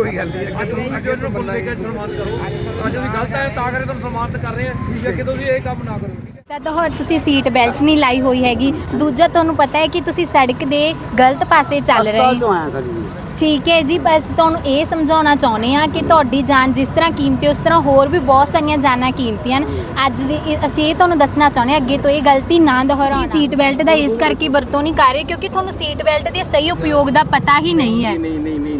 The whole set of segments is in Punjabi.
ਕੋਈ ਗੱਲ ਨਹੀਂ ਅੱਗੇ ਤੋਂ ਅੱਗੇ ਤੋਂ ਮੰਨਾਂਗੇ ਸਨਮਾਨ ਕਰੋ ਅੱਜ ਤੁਸੀਂ ਗਲਤ ਹੈ ਤਾਂ ਕਰਕੇ ਤੁਹਾਨੂੰ ਸਨਮਾਨ ਕਰ ਰਹੇ ਹਾਂ। ਜੇ ਅੱਗੇ ਤੋਂ ਵੀ ਇਹ ਕੰਮ ਨਾ ਕਰੋ। ਠੀਕ ਹੈ ਤਾਂ ਤੁਹਾਡੇ ਤੁਸੀਂ ਸੀਟ ਬੈਲਟ ਨਹੀਂ ਲਾਈ ਹੋਈ ਹੈਗੀ। ਦੂਜਾ ਤੁਹਾਨੂੰ ਪਤਾ ਹੈ ਕਿ ਤੁਸੀਂ ਸੜਕ ਦੇ ਗਲਤ ਪਾਸੇ ਚੱਲ ਰਹੇ ਹੋ। ਤੋਂ ਆਇਆ ਸਰ ਜੀ। ਠੀਕ ਹੈ ਜੀ ਬਸ ਤੁਹਾਨੂੰ ਇਹ ਸਮਝਾਉਣਾ ਚਾਹੁੰਦੇ ਆ ਕਿ ਤੁਹਾਡੀ ਜਾਨ ਜਿਸ ਤਰ੍ਹਾਂ ਕੀਮਤੀ ਉਸ ਤਰ੍ਹਾਂ ਹੋਰ ਵੀ ਬਹੁਤ ਸਾਰੀਆਂ ਜਾਨਾਂ ਕੀਮਤੀਆਂ ਨੇ ਅੱਜ ਦੇ ਇਹ- ਅਸੀਂ ਇਹ ਤੁਹਾਨੂੰ ਦੱਸਣਾ ਚਾਹੁੰਦੇ ਹਾਂ ਅੱਗੇ ਤੋਂ ਇਹ ਗਲਤੀ ਨਾ ਦੁਹਰਾਉਣਾ। ਸੀਟ ਬੈਲਟ ਦਾ ਇਸ ਕਰਕੇ ਵਰਤੋਂ ਨਹੀਂ ਕਰ ਰਹੇ ਕਿਉਂਕਿ ਤੁਹਾਨੂੰ ਸੀਟ ਬੈਲਟ ਦੇ ਸਹੀ ਉਪਯੋਗ ਦਾ ਪਤਾ ਹੀ ਨਹੀਂ ਹੈ। ਨਹੀਂ ਨਹੀਂ ਨਹੀਂ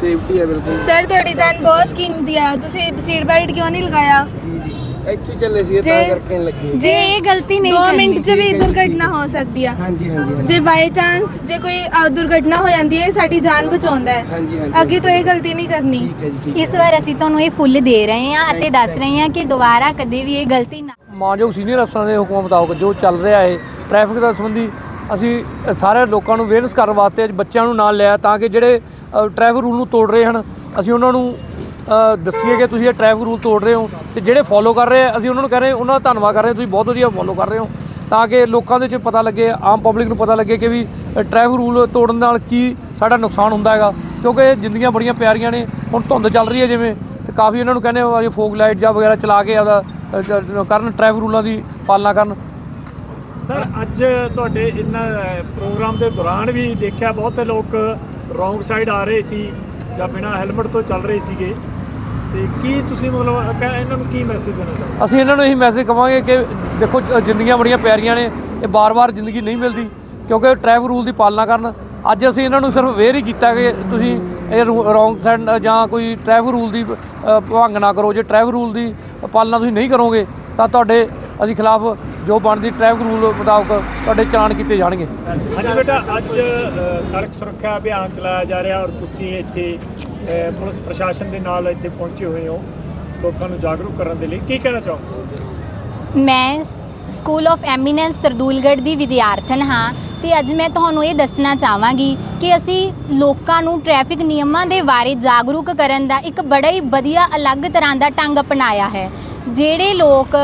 ਸੇਫਟੀ ਹੈ ਬਿਲਕੁਲ। ਸਰ ਤੁਹਾਡੀ ਜਾਨ ਬਹੁਤ ਕੀਮਤੀ ਆ। ਤੁਸੀਂ ਸੀਟ ਬੈਲਟ ਕਿਉਂ ਨਹੀਂ ਲਗਾਇਆ? ਜੀ ਜੀ। ਇੱਥੇ ਚੱਲੇ ਸੀ ਤਾਂ ਜੇ- ਕਰਕੇ ਲੱਗੀ। ਜੇ ਇਹ ਗਲਤੀ ਨਹੀਂ 2 ਕਰਨੀ ਮਿੰਟ 'ਚ ਵੀ ਦੁਰਘਟਨਾ ਹੋ ਸਕਦੀ ਆ। ਹਾਂਜੀ ਹਾਂਜੀ ਹਾਂਜੀ। ਜੇ ਬਾਈ ਚਾਂਸ ਜੇ ਕੋਈ ਅ, ਦੁਰਘਟਨਾ ਹੋ ਜਾਂਦੀ ਹੈ ਸਾਡੀ ਜਾਨ ਬਚਾਉਂਦਾ ਹੈ। ਹਾਂਜੀ ਹਾਂਜੀ ਅੱਗੇ ਤੋਂ ਇਹ ਗਲਤੀ ਨਹੀਂ ਕਰਨੀ। ਠੀਕ ਹੈ ਜੀ ਠੀਕ ਹੈ। ਇਸ ਵਾਰ ਅਸੀਂ ਤੁਹਾਨੂੰ ਇਹ ਫੁੱਲ ਦੇ ਰਹੇ ਹਾਂ ਅਤੇ ਦੱਸ ਰਹੇ ਹਾਂ ਕਿ ਦੁਬਾਰਾ ਕਦੇ ਵੀ ਇਹ ਗਲਤੀ ਨਾ ਮਾਨਯੋਗ ਸੀਨੀਅਰ ਅਫਸਰਾਂ ਦੇ ਹੁਕਮਾਂ ਮੁਤਾਬਕ ਜੋ ਚੱਲ ਰਿਹਾ ਹੈ ਟ੍ਰੈਫਿਕ ਦਾ ਸੰਬੰਧੀ ਅਸੀਂ ਅ, ਸਾਰੇ ਲੋਕਾਂ ਨੂੰ ਅਵੇਅਰਨੈਸ ਕਰਨ ਵਾਸਤੇ ਅੱਜ ਬੱਚਿਆਂ ਨੂੰ ਨਾਲ ਲਿਆ ਤਾਂ ਕਿ ਜਿਹੜੇ ਅ, ਟ੍ਰੈਫਿਕ ਰੂਲ ਨੂੰ ਤੋੜ ਰਹੇ ਹਨ ਅਸੀਂ ਉਹਨਾਂ ਨੂੰ ਦੱਸੀਏ ਕਿ ਤੁਸੀਂ ਇਹ ਟ੍ਰੈਫਿਕ ਰੂਲ ਤੋੜ ਰਹੇ ਹੋ ਤੇ ਜਿਹੜੇ ਫੋਲੋ ਕਰ ਰਹੇ ਅਸੀਂ ਉਹਨਾਂ ਨੂੰ ਕਹਿ ਰਹੇ ਉਹਨਾਂ ਦਾ ਧੰਨਵਾਦ ਕਰ ਰਹੇ ਤੁਸੀਂ ਬਹੁਤ ਵਧੀਆ ਫੋਲੋ ਕਰ ਰਹੇ ਹੋ ਤਾਂ ਕਿ ਲੋਕਾਂ ਦੇ ਵਿੱਚ ਪਤਾ ਲੱਗੇ ਆਮ ਪਬਲਿਕ ਨੂੰ ਪਤਾ ਲੱਗੇ ਕਿ ਵੀ ਟ੍ਰੈਫਿਕ ਰੂਲ ਤੋੜਨ ਨਾਲ ਕੀ ਸਾਡਾ ਨੁਕਸਾਨ ਹੁੰਦਾ ਹੈਗਾ ਕਿਉਂਕਿ ਇਹ ਜ਼ਿੰਦਗੀਆਂ ਬੜੀਆਂ ਪਿਆਰੀਆਂ ਨੇ ਹੁਣ ਧੁੰਦ ਚੱਲ ਰਹੀ ਹੈ ਜਿਵੇਂ ਤੇ ਕਾਫੀ ਇਹਨਾਂ ਨੂੰ ਕਹਿੰਦੇ ਆ ਵੀ ਫੋਗ ਲਾਈਟ ਜਾਂ ਵਗੈਰਾ ਚਲਾ ਕੇ ਆਪਦਾ ਕਰਨ ਟ੍ਰੈਫਿਕ ਰੂਲਾਂ ਦੀ ਪਾਲਣਾ ਕਰਨ ਸਰ ਅੱਜ ਤੁਹਾਡੇ ਇਹਨਾਂ ਪ੍ਰੋਗਰਾਮ ਦੇ ਦੌਰਾਨ ਵੀ ਦੇਖਿਆ ਬਹੁਤੇ ਲੋਕ ਰੋਂਗ ਸਾਈਡ ਆ ਰਹੇ ਸੀ ਜਾਂ ਬਿਨਾਂ ਹੈਲਮਟ ਤੋਂ ਚੱਲ ਰਹੇ ਸੀਗੇ। ਤੇ ਕੀ ਤੁਸੀਂ ਮਤਲਬ ਕ- ਇਹਨਾਂ ਨੂੰ ਕੀ ਮੈਸੇਜ ਦੇਣਾ ਚਾਹੁੰਦੇ ਅਸੀਂ ਇਹਨਾਂ ਨੂੰ ਇਹੀ ਮੈਸੇਜ ਕਵਾਂਗੇ ਕਿ ਦੇਖੋ ਜ਼ਿੰਦਗੀਆਂ ਬੜੀਆਂ ਪਿਆਰੀਆਂ ਨੇ ਇਹ ਬਾਰ-ਬਾਰ ਜ਼ਿੰਦਗੀ ਨਹੀਂ ਮਿਲਦੀ ਕਿਉਂਕਿ ਟ੍ਰੈਫਿਕ ਰੂਲ ਦੀ ਪਾਲਣਾ ਕਰਨ। ਅੱਜ ਅਸੀਂ ਇਹਨਾਂ ਨੂੰ ਸਿਰਫ ਅਵੇਅਰ ਹੀ ਕੀਤਾ ਕਿ ਤੁਸੀਂ ਇਹ ਰੋਂਗ ਸਾਈਡ ਜਾਂ ਕੋਈ ਟ੍ਰੈਫਿਕ ਰੂਲ ਦੀ ਅ, ਭੰਗ ਨਾ ਕਰੋ। ਜੇ ਟ੍ਰੈਫਿਕ ਰੂਲ ਦੀ ਪਾਲਣਾ ਤੁਸੀਂ ਨਹੀਂ ਕਰੋਗੇ ਤਾਂ ਤੁਹਾਡੇ ਅਸੀਂ ਖਿਲਾਫ ਜੋ ਬਣਦੀ ਟ੍ਰੈਫਿਕ ਰੂਲ ਮੁਤਾਬਕ ਤੁਹਾਡੇ ਚਲਾਨ ਕੀਤੇ ਜਾਣਗੇ। ਹਾਂਜੀ ਬੇਟਾ ਅੱਜ ਸੜਕ ਸੁਰੱਖਿਆ ਅਭਿਆਨ ਚਲਾਇਆ ਜਾ ਰਿਹਾ ਔਰ ਤੁਸੀਂ ਇੱਥੇ ਪੁਲਿਸ ਪ੍ਰਸ਼ਾਸਨ ਦੇ ਨਾਲ ਇੱਥੇ ਪਹੁੰਚੇ ਹੋਏ ਹੋ ਲੋਕਾਂ ਨੂੰ ਜਾਗਰੂਕ ਕਰਨ ਦੇ ਲਈ। ਕੀ ਕਹਿਣਾ ਚਾਹੋਗੇ? ਮੈਂ ਸਕੂਲ ਆਫ ਐਮੀਨੈਂਸ ਸਰਦੂਲਗੜ੍ਹ ਦੀ ਵਿਦਿਆਰਥਣ ਹਾਂ ਤੇ ਅੱਜ ਮੈਂ ਤੁਹਾਨੂੰ ਇਹ ਦੱਸਣਾ ਚਾਹਾਂਗੀ ਕਿ ਅਸੀਂ ਲੋਕਾਂ ਨੂੰ ਟ੍ਰੈਫਿਕ ਨਿਯਮਾਂ ਦੇ ਬਾਰੇ ਜਾਗਰੂਕ ਕਰਨ ਦਾ ਇੱਕ ਬੜਾ ਹੀ ਵਧੀਆ ਅਲੱਗ ਤਰ੍ਹਾਂ ਦਾ ਢੰਗ ਅਪਣਾਇਆ ਹੈ। ਜਿਹੜੇ ਲੋਕ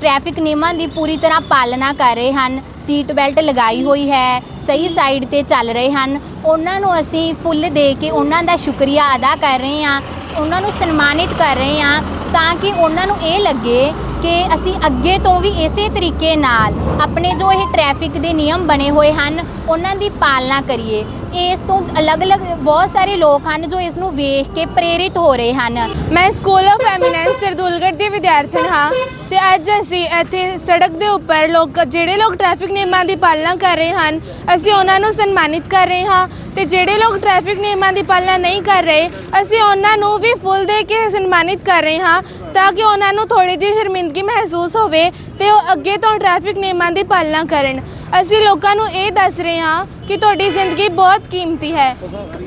ਟ੍ਰੈਫਿਕ ਨਿਯਮਾਂ ਦੀ ਪੂਰੀ ਤਰ੍ਹਾਂ ਪਾਲਣਾ ਕਰ ਰਹੇ ਹਨ। ਸੀਟ ਬੈਲਟ ਲਗਾਈ ਹੋਈ ਹੈ, ਸਹੀ ਸਾਈਡ ਤੇ ਚੱਲ ਰਹੇ ਹਨ। ਉਹਨਾਂ ਨੂੰ ਅਸੀਂ ਫੁੱਲ ਦੇ ਕੇ ਉਹਨਾਂ ਦਾ ਸ਼ੁਕਰੀਆ ਅਦਾ ਕਰ ਰਹੇ ਹਾਂ, ਉਹਨਾਂ ਨੂੰ ਸਨਮਾਨਿਤ ਕਰ ਰਹੇ ਹਾਂ ਤਾਂ ਕਿ ਉਹਨਾਂ ਨੂੰ ਇਹ ਲੱਗੇ ਕਿ ਅਸੀਂ ਅੱਗੇ ਤੋਂ ਵੀ ਇਸੇ ਤਰੀਕੇ ਨਾਲ ਆਪਣੇ ਜੋ ਇਹ ਟ੍ਰੈਫਿਕ ਦੇ ਨਿਯਮ ਬਣੇ ਹੋਏ ਹਨ, ਉਹਨਾਂ ਦੀ ਪਾਲਣਾ ਕਰੀਏ। ਇਸ ਤੋਂ ਅਲੱਗ-ਅਲੱਗ ਬਹੁਤ ਸਾਰੇ ਲੋਕ ਹਨ ਜੋ ਇਸ ਨੂੰ ਵੇਖ ਕੇ ਪ੍ਰੇਰਿਤ ਹੋ ਰਹੇ ਹਨ। ਮੈਂ ਸਕੂਲ ਆਫ ਐਮੀਨੈਂਸ ਸਰਦੂਲਗੜ੍ਹ ਦੀ ਵਿਦਿਆਰਥਣ ਹਾਂ ਤੇ ਅੱਜ ਅਸੀਂ ਇੱਥੇ ਸੜਕ ਦੇ ਉੱਪਰ ਲੋਕ, ਜਿਹੜੇ ਲੋਕ ਟ੍ਰੈਫਿਕ ਨਿਯਮਾਂ ਦੀ ਪਾਲਣਾ ਕਰ ਰਹੇ ਹਨ, ਅਸੀਂ ਉਹਨਾਂ ਨੂੰ ਸਨਮਾਨਿਤ ਕਰ ਰਹੇ ਹਾਂ ਤੇ ਜਿਹੜੇ ਲੋਕ ਟ੍ਰੈਫਿਕ ਨਿਯਮਾਂ ਦੀ ਪਾਲਣਾ ਨਹੀਂ ਕਰ ਰਹੇ, ਅਸੀਂ ਉਹਨਾਂ ਨੂੰ ਵੀ ਫੁੱਲ ਦੇ ਕੇ ਸਨਮਾਨਿਤ ਕਰ ਰਹੇ ਹਾਂ ਤਾਂ ਕਿ ਉਹਨਾਂ ਨੂੰ ਥੋੜੀ ਜਿਹੀ ਸ਼ਰਮਿੰਦਗੀ ਮਹਿਸੂਸ ਹੋਵੇ ਤੇ ਉਹ ਅੱਗੇ ਤੋਂ ਟ੍ਰੈਫਿਕ ਨਿਯਮਾਂ ਦੀ ਪਾਲਣਾ ਕਰਨ। ਅਸੀਂ ਲੋਕਾਂ ਨੂੰ ਇਹ ਦੱਸ ਰਹੇ ਹਾਂ ਕਿ ਤੁਹਾਡੀ ਜ਼ਿੰਦਗੀ ਬਹੁਤ ਕੀਮਤੀ ਹੈ।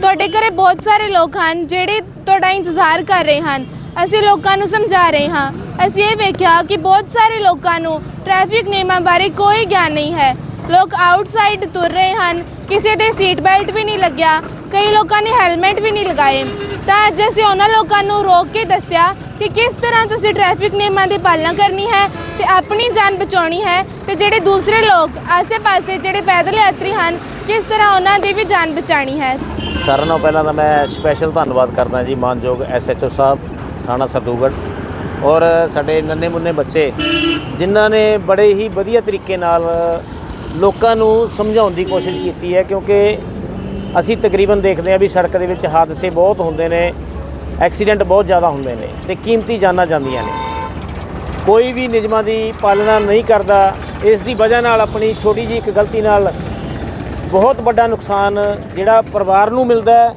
ਤੁਹਾਡੇ ਘਰੇ ਬਹੁਤ ਸਾਰੇ ਲੋਕ ਹਨ ਜਿਹੜੇ ਤੁਹਾਡਾ ਇੰਤਜ਼ਾਰ ਕਰ ਰਹੇ ਹਨ। ਅਸੀਂ ਲੋਕਾਂ ਨੂੰ ਸਮਝਾ ਰਹੇ ਹਾਂ। ਅਸੀਂ ਇਹ ਵੇਖਿਆ ਕਿ ਬਹੁਤ ਸਾਰੇ ਲੋਕਾਂ ਨੂੰ ਟ੍ਰੈਫਿਕ ਨਿਯਮਾਂ ਬਾਰੇ ਕੋਈ ਗਿਆਨ ਨਹੀਂ ਹੈ। ਲੋਕ ਆਊਟਸਾਈਡ ਤੁਰ ਰਹੇ ਹਨ। ਕਿਸੇ ਦੇ ਸੀਟ ਬੈਲਟ ਵੀ ਨਹੀਂ ਲੱਗਿਆ। ਕਈ ਲੋਕਾਂ ਨੇ ਹੈਲਮਟ ਵੀ ਨਹੀਂ ਲਗਾਏ। ਤਾਂ ਅੱਜ ਅਸੀਂ ਉਹਨਾਂ ਲੋਕਾਂ ਨੂੰ ਰੋਕ ਕੇ ਦੱਸਿਆ ਕਿ ਕਿਸ ਤਰ੍ਹਾਂ ਤੁਸੀਂ ਟ੍ਰੈਫਿਕ ਨਿਯਮਾਂ ਦੀ ਪਾਲਣਾ ਕਰਨੀ ਹੈ ਤੇ ਆਪਣੀ ਜਾਨ ਬਚਾਉਣੀ ਹੈ ਤੇ ਜਿਹੜੇ ਦੂਸਰੇ ਲੋਕ ਆਸੇ-ਪਾਸੇ ਜਿਹੜੇ ਪੈਦਲ ਯਾਤਰੀ ਹਨ, ਕਿਸ ਤਰ੍ਹਾਂ ਉਹਨਾਂ ਦੀ ਵੀ ਜਾਨ ਬਚਾਣੀ ਹੈ? ਸਾਰਿਆਂ ਨਾਲੋਂ ਪਹਿਲਾਂ ਤਾਂ ਮੈਂ ਸਪੈਸ਼ਲ ਧੰਨਵਾਦ ਕਰਦਾ ਜੀ ਮਾਨਯੋਗ ਐਸਐਚਓ ਸਾਹਿਬ, ਥਾਣਾ ਸਰਦੂਗੜ੍ਹ। ਔਰ ਸਾਡੇ ਨੰਨੇ ਮੁੰਨੇ ਬੱਚੇ, ਜਿਨ੍ਹਾਂ ਨੇ ਬੜੇ ਹੀ ਵਧੀਆ ਤਰੀਕੇ ਨਾਲ ਲੋਕਾਂ ਨੂੰ ਸਮਝਾਉਣ ਦੀ ਕੋਸ਼ਿਸ਼ ਕੀਤੀ ਹੈ, ਕਿਉਂਕਿ ਅਸੀਂ ਤਕਰੀਬਨ ਦੇਖਦੇ ਹਾਂ ਵੀ ਸੜਕ ਦੇ ਵਿੱਚ ਹਾਦਸੇ ਬਹੁਤ ਹੁੰਦੇ ਨੇ। ਐਕਸੀਡੈਂਟ ਬਹੁਤ ਜ਼ਿਆਦਾ ਹੁੰਦੇ ਨੇ ਤੇ ਕੀਮਤੀ ਜਾਨਾਂ ਜਾਂਦੀਆਂ ਨੇ। ਕੋਈ ਵੀ ਨਿਯਮਾਂ ਦੀ ਪਾਲਣਾ ਨਹੀਂ ਕਰਦਾ, ਇਸ ਦੀ ਵਜ੍ਹਾ ਨਾਲ ਆਪਣੀ ਛੋਟੀ ਜਿਹੀ ਇੱਕ ਗਲਤੀ ਨਾਲ ਬਹੁਤ ਵੱਡਾ ਨੁਕਸਾਨ ਜਿਹੜਾ ਪਰਿਵਾਰ ਨੂੰ ਮਿਲਦਾ ਹੈ।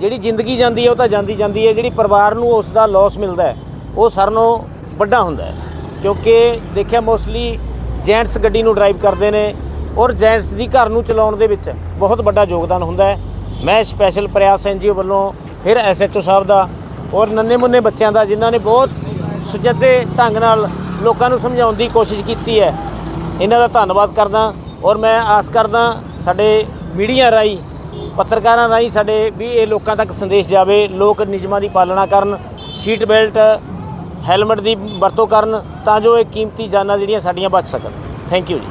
ਜਿਹੜੀ ਜ਼ਿੰਦਗੀ ਜਾਂਦੀ ਹੈ, ਉਹ ਤਾਂ ਜਾਂਦੀ ਜਾਂਦੀ ਹੈ, ਜਿਹੜੀ ਪਰਿਵਾਰ ਨੂੰ ਉਸ ਦਾ ਲਾਸ ਮਿਲਦਾ ਉਹ ਸਾਰਿਆਂ ਨਾਲੋਂ ਵੱਡਾ ਹੁੰਦਾ ਹੈ। ਕਿਉਂਕਿ ਦੇਖਿਆ ਮੋਸਟਲੀ ਜੈਂਟਸ ਗੱਡੀ ਨੂੰ ਡਰਾਈਵ ਕਰਦੇ ਨੇ ਔਰ ਜੈਂਟਸ ਦੀ ਘਰ ਨੂੰ ਚਲਾਉਣ ਦੇ ਵਿੱਚ ਬਹੁਤ ਵੱਡਾ ਯੋਗਦਾਨ ਹੁੰਦਾ ਹੈ। ਮੈਂ ਸਪੈਸ਼ਲ ਪ੍ਰਯਾਸ ਐਨਜੀਓ ਵੱਲੋਂ ਫਿਰ ਐਸਐਚਓ ਸਾਹਿਬ ਦਾ ਔਰ ਨੰਨੇ ਮੁੰਨੇ ਬੱਚਿਆਂ ਦਾ ਜਿਨ੍ਹਾਂ ਨੇ ਬਹੁਤ ਸੁਚੱਜੇ ਢੰਗ ਨਾਲ ਲੋਕਾਂ ਨੂੰ ਸਮਝਾਉਣ ਦੀ ਕੋਸ਼ਿਸ਼ ਕੀਤੀ ਹੈ। ਇਹਨਾਂ ਦਾ ਧੰਨਵਾਦ ਕਰਦਾ ਔਰ ਮੈਂ ਆਸ ਕਰਦਾ ਸਾਡੇ ਮੀਡੀਆ ਰਾਹੀਂ, ਪੱਤਰਕਾਰਾਂ ਰਾਹੀਂ ਸਾਡੇ ਵੀ ਇਹ ਲੋਕਾਂ ਤੱਕ ਸੰਦੇਸ਼ ਜਾਵੇ, ਲੋਕ ਨਿਯਮਾਂ ਦੀ ਪਾਲਣਾ ਕਰਨ, ਸੀਟ ਬੈਲਟ, ਹੈਲਮਟ ਦੀ ਵਰਤੋਂ ਕਰਨ ਤਾਂ ਜੋ ਇਹ ਕੀਮਤੀ ਜਾਨਾਂ ਜਿਹੜੀਆਂ ਸਾਡੀਆਂ ਬਚ ਸਕਣ। ਥੈਂਕ ਯੂ ਜੀ।